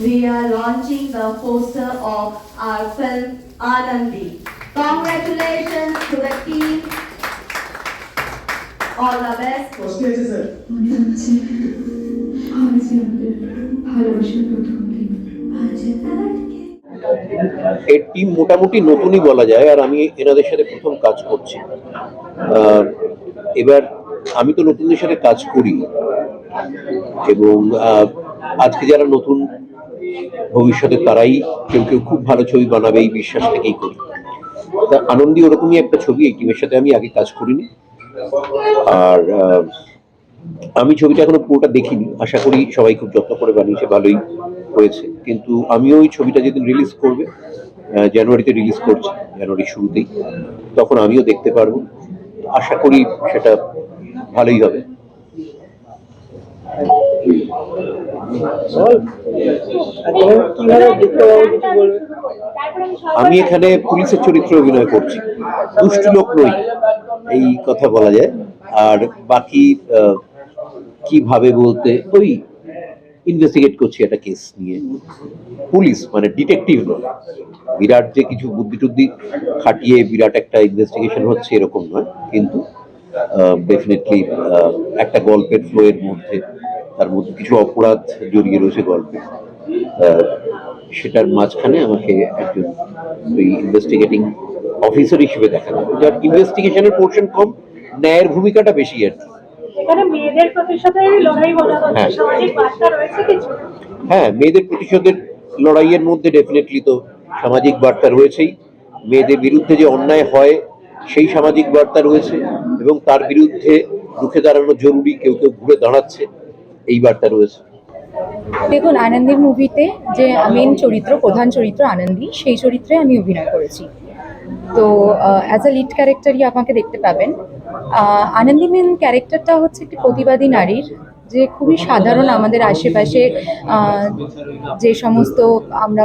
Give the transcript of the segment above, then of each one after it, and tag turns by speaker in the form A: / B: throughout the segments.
A: we are launching the poster of our film, Anandi. Congratulations to the team. All the best.
B: কষ্ট
C: এর team মোটামুটি নতুনই বলা যায়, আর আমি এনাদের সাথে প্রথম কাজ করছি এবার আমি তো নতুনদের সাথে কাজ করি এবং আজকে যারা নতুন ভবিষ্যতে তারাই কেউ কেউ খুব ভালো ছবি বানাবে এই বিশ্বাস থেকেই করি। তা আনন্দী ওরকমই একটা ছবি, এই টিমের সাথে আমি আগে কাজ করিনি। আর আমি ছবিটা এখনও পুরোটা দেখিনি। আশা করি সবাই খুব যত্ন করে বানিয়েছে, ভালোই হয়েছে। কিন্তু আমিও ওই ছবিটা যেদিন রিলিজ করবে জানুয়ারিতে রিলিজ করছি, জানুয়ারির শুরুতেই, তখন আমিও দেখতে পারব। আশা করি সেটা ভালোই হবে। আমি এখানে পুলিশের চরিত্রে অভিনয় করছি। দুষ্টু লোক নই, এই কথা বলা যায়। আর বাকি কীভাবে বলতে, ওই ইনভেস্টিগেট করছি একটা কেস নিয়ে। পুলিশ মানে ডিটেকটিভ নয়। বিরাট যে কিছু বুদ্ধি টুদ্ধি খাটিয়ে বিরাট একটা ইনভেস্টিগেশন হচ্ছে এরকম নয়। কিন্তু ডেফিনেটলি একটা গল্পের ফ্লোয়ের মধ্যে তার মধ্যে কিছু অপরাধ জড়িয়ে রয়েছে গল্পে। সেটার মাঝখানে আমাকে একজন ওই ইনভেস্টিগেটিং অফিসার হিসেবে দেখা যাবে যার ইনভেস্টিগেশনের পোর্শন কম ন্যায়ের ভূমিকাটা বেশি আর কি। হ্যাঁ। হ্যাঁ মেয়েদের প্রতিশোধের লড়াইয়ের মধ্যে ডেফিনেটলি তো সামাজিক বার্তা রয়েছেই। মেয়েদের বিরুদ্ধে যে অন্যায় হয় সেই সামাজিক বার্তা রয়েছে এবং তার বিরুদ্ধে রুখে দাঁড়ানো জরুরি কেউ কেউ ঘুরে দাঁড়াচ্ছে। এই বার্তা রয়েছে।
D: দেখুন, আনন্দের মুভিতে যে মেন চরিত্র, প্রধান চরিত্র আনন্দী, সেই চরিত্রে আমি অভিনয় করেছি। তো অ্যাজ আ লিড ক্যারেক্টারই আমাকে দেখতে পাবেন। আনন্দী মেন ক্যারেক্টারটা হচ্ছে একটি প্রতিবাদী নারীর যে খুবই সাধারণ আমাদের আশেপাশে যে সমস্ত আমরা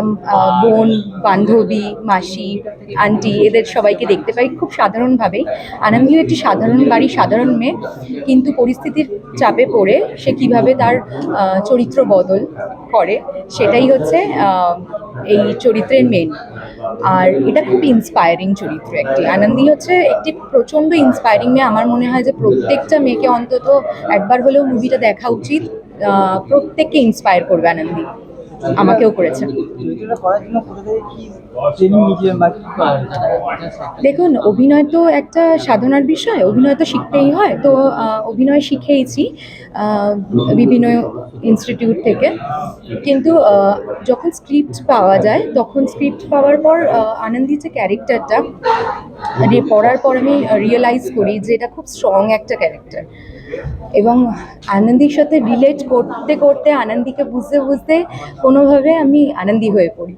D: বোন, বান্ধবী, মাসি, আন্টি এদের সবাইকে দেখতে পাই খুব সাধারণভাবেই। আনামিও একটি সাধারণ বাড়ি, সাধারণ মেয়ে, কিন্তু পরিস্থিতির চাপে পড়ে সে কীভাবে তার চরিত্র বদল করে, সেটাই হচ্ছে এই চরিত্রের মেন আর এটা খুব ইন্সপায়ারিং চরিত্র একটি। আনন্দি হচ্ছে একটি প্রচণ্ড ইন্সপায়ারিং মেয়ে। আমার মনে হয় যে প্রত্যেকটা মেয়েকে অন্তত একবার হলেও মুভিটা দেখা উচিত। প্রত্যেককে ইন্সপায়ার করবে আনন্দী আমাকেও করেছে। দেখুন অভিনয় তো একটা সাধনার বিষয় অভিনয় তো শিখতেই হয়। তো অভিনয় শিখেইছি বিভিন্ন ইনস্টিটিউট থেকে। কিন্তু যখন স্ক্রিপ্ট পাওয়া যায় তখন স্ক্রিপ্ট পাওয়ার পর আনন্দিত যে ক্যারেক্টারটা মানে পড়ার পর আমি রিয়েলাইজ করি যে এটা খুব স্ট্রং একটা ক্যারেক্টার এবং আনন্দীর সাথে রিলেট করতে করতে আনন্দীকে বুঝতে বুঝতে কোনোভাবে আমি আনন্দী হয়ে পড়ি।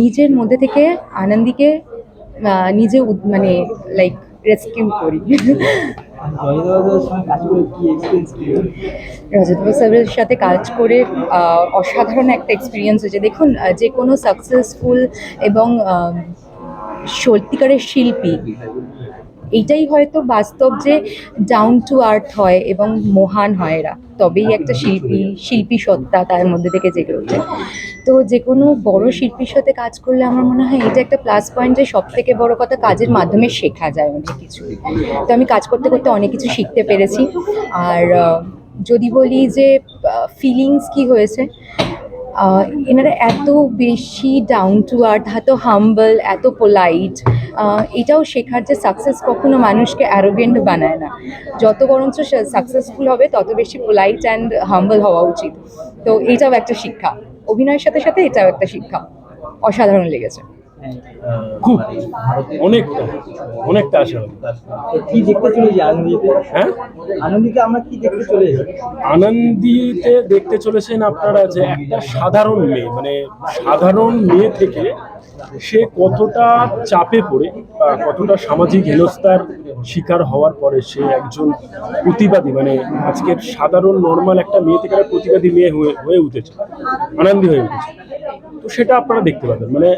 D: নিজের মধ্যে থেকে আনন্দীকে নিজে মানে লাইক রেস্কিউ করি। রজতবাবু স্যারের সাথে কাজ করে অসাধারণ একটা এক্সপিরিয়েন্স হয়েছে। দেখুন যে কোনো সাকসেসফুল এবং সত্যিকারের শিল্পী এইটাই হয়তো বাস্তব যে ডাউন টু আর্থ হয় এবং মহান হয় এরা। তবেই একটা শিল্পী শিল্পী সত্তা তার মধ্যে থেকে জেগে ওঠে। তো যে কোনো বড় শিল্পীর সাথে কাজ করলে আমার মনে হয় এটা একটা প্লাস পয়েন্ট যে সব থেকে বড় কথা কাজের মাধ্যমে শেখা যায় অনেক কিছু। তো আমি কাজ করতে করতে অনেক কিছু শিখতে পেরেছি। আর যদি বলি যে ফিলিংস কি হয়েছে এনারা এত বেশি ডাউন টু আর্থ এত হাম্বল এত পোলাইট এটাও শেখার যে সাকসেস কখনো মানুষকে অ্যারোগেন্ট বানায় না। যত বরঞ্চ সাকসেসফুল হবে তত বেশি পোলাইট অ্যান্ড হাম্বল হওয়া উচিত। তো এটাও একটা শিক্ষা। অভিনয়ের সাথে সাথে এটাও একটা শিক্ষা। অসাধারণ লেগেছে।
E: খুব। অনেকটা। অনেকটা আশা
F: কি দেখতে চলেছি আনন্দিতে?
E: হ্যাঁ?
F: আনন্দিতে আমরা কি দেখতে চলেছি
E: আনন্দিতে দেখতে চলেছেন আপনারা যে একটা সাধারণ মেয়ে মানে সাধারণ মেয়ে থেকে সে কতটা চাপে পড়ে কতটা সামাজিক হেনস্থার শিকার হওয়ার পরে সে একজন প্রতিবাদী মানে আজকের সাধারণ নর্মাল একটা মেয়ে থেকে প্রতিবাদী মেয়ে হয়ে হয়ে উঠেছে, আনন্দী হয়ে উঠেছে। তো সেটা আপনারা দেখতে পাবেন। মানে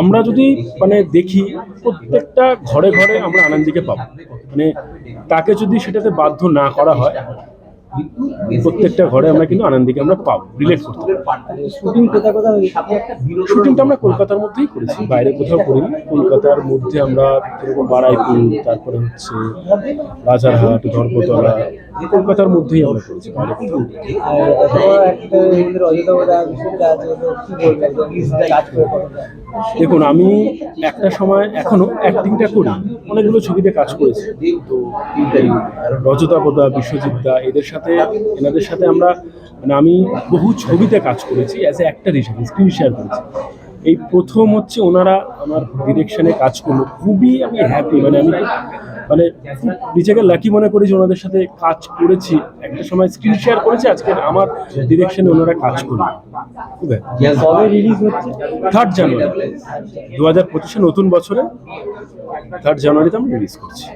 E: আমরা যদি মানে দেখি, প্রত্যেকটা ঘরে ঘরে আমরা আনন্দীকে পাবো। মানে তাকে যদি সেটাতে বাধ্য না করা হয় প্রত্যেকটা ঘরে আমরা কিন্তু আনন্দীকে আমরা পাবো রিলেট করতে
F: শুটিং কোথায় কোথায়
E: শুটিংটা আমরা কলকাতার মধ্যেই করেছি বাইরে কোথাও করিনি। কলকাতার মধ্যে আমরা যেরকম বারাইপুর তারপরে হচ্ছে রাজারহাট ধর্মতলা কলকাতার মধ্যেই আমরা করেছি বাইরে কোথাও দেখুন আমি একটা সময় এখনও অ্যাক্টিংটা করি অনেকগুলো ছবিতে কাজ করেছি। তো এই রজতা বোদা বিশ্বজিৎ দা এদের সাথে এনাদের সাথে আমরা মানে আমি বহু ছবিতে কাজ করেছি অ্যাজ এ অ্যাক্টার হিসেবে স্ক্রিন শেয়ার করেছি। এই প্রথম হচ্ছে ওনারা আমার ডিরেকশনে কাজ করল। খুবই আমি হ্যাপি মানে আমি মানে নিজেকে লাকি মনে করি যে ওনাদের সাথে কাজ করেছি। একটা সময় স্ক্রিন শেয়ার করেছি আজকে আমার ডিরেকশনে ওনারা কাজ করল। থার্ড জানুয়ারি দু হাজার পঁচিশে নতুন বছরে থার্ড জানুয়ারিতে আমরা রিলিজ করছি।